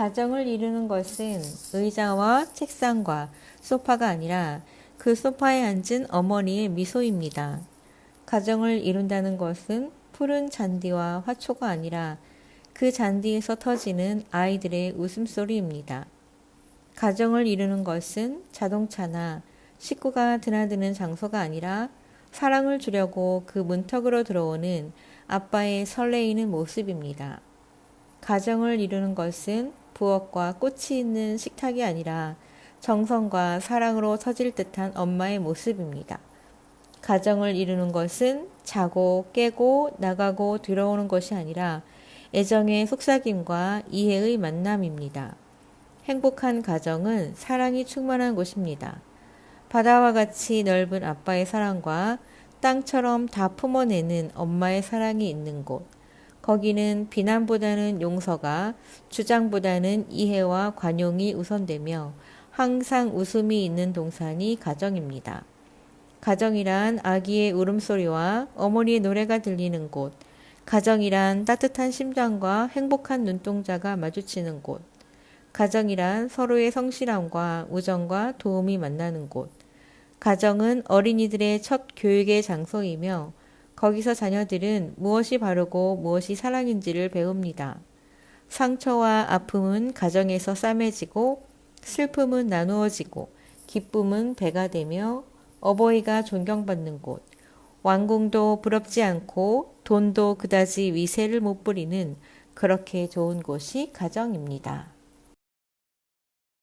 가정을 이루는 것은 의자와 책상과 소파가 아니라 그 소파에 앉은 어머니의 미소입니다. 가정을 이룬다는 것은 푸른 잔디와 화초가 아니라 그 잔디에서 터지는 아이들의 웃음소리입니다. 가정을 이루는 것은 자동차나 식구가 드나드는 장소가 아니라 사랑을 주려고 그 문턱으로 들어오는 아빠의 설레이는 모습입니다. 가정을 이루는 것은 부엌과 꽃이 있는 식탁이 아니라 정성과 사랑으로 터질 듯한 엄마의 모습입니다. 가정을 이루는 것은 자고 깨고 나가고 들어오는 것이 아니라 애정의 속삭임과 이해의 만남입니다. 행복한 가정은 사랑이 충만한 곳입니다. 바다와 같이 넓은 아빠의 사랑과 땅처럼 다 품어내는 엄마의 사랑이 있는 곳. 거기는 비난보다는 용서가, 주장보다는 이해와 관용이 우선되며 항상 웃음이 있는 동산이 가정입니다. 가정이란 아기의 울음소리와 어머니의 노래가 들리는 곳. 가정이란 따뜻한 심장과 행복한 눈동자가 마주치는 곳. 가정이란 서로의 성실함과 우정과 도움이 만나는 곳. 가정은 어린이들의 첫 교육의 장소이며 거기서 자녀들은 무엇이 바르고 무엇이 사랑인지를 배웁니다. 상처와 아픔은 가정에서 싸매지고 슬픔은 나누어지고 기쁨은 배가 되며 어버이가 존경받는 곳, 왕궁도 부럽지 않고 돈도 그다지 위세를 못 부리는 그렇게 좋은 곳이 가정입니다.